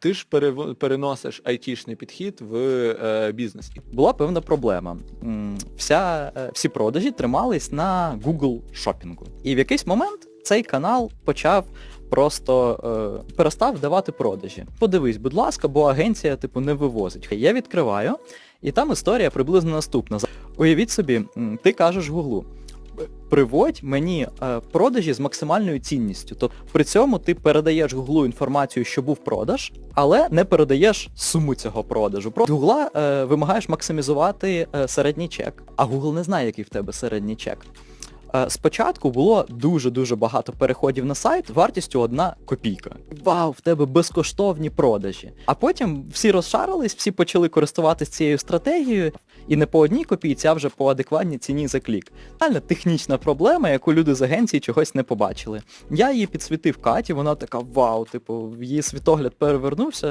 Ти ж переносиш айтішний підхід в е, бізнес. Була певна проблема. Вся, е, всі продажі тримались на Google шопінгу. І в якийсь момент цей канал почав просто е, перестав давати продажі. Подивись, будь ласка, бо агенція типу не вивозить. Я відкриваю, і там історія приблизно наступна. Уявіть собі, ти кажеш Гуглу. Приводь мені е, продажі з максимальною цінністю. Тобто при цьому ти передаєш Гуглу інформацію, що був продаж, але не передаєш суму цього продажу. Про Гугла е, вимагаєш максимізувати е, середній чек, а Google не знає, який в тебе середній чек. Е, Спочатку було дуже-дуже багато переходів на сайт вартістю одна копійка. Вау, в тебе безкоштовні продажі. А потім всі розшарились, всі почали користуватися цією стратегією, і не по одній копійці, а вже по адекватній ціні за клік. Реально технічна проблема, яку люди з агенції чогось не побачили. Я її підсвітив Каті, вона така вау, типу, її світогляд перевернувся.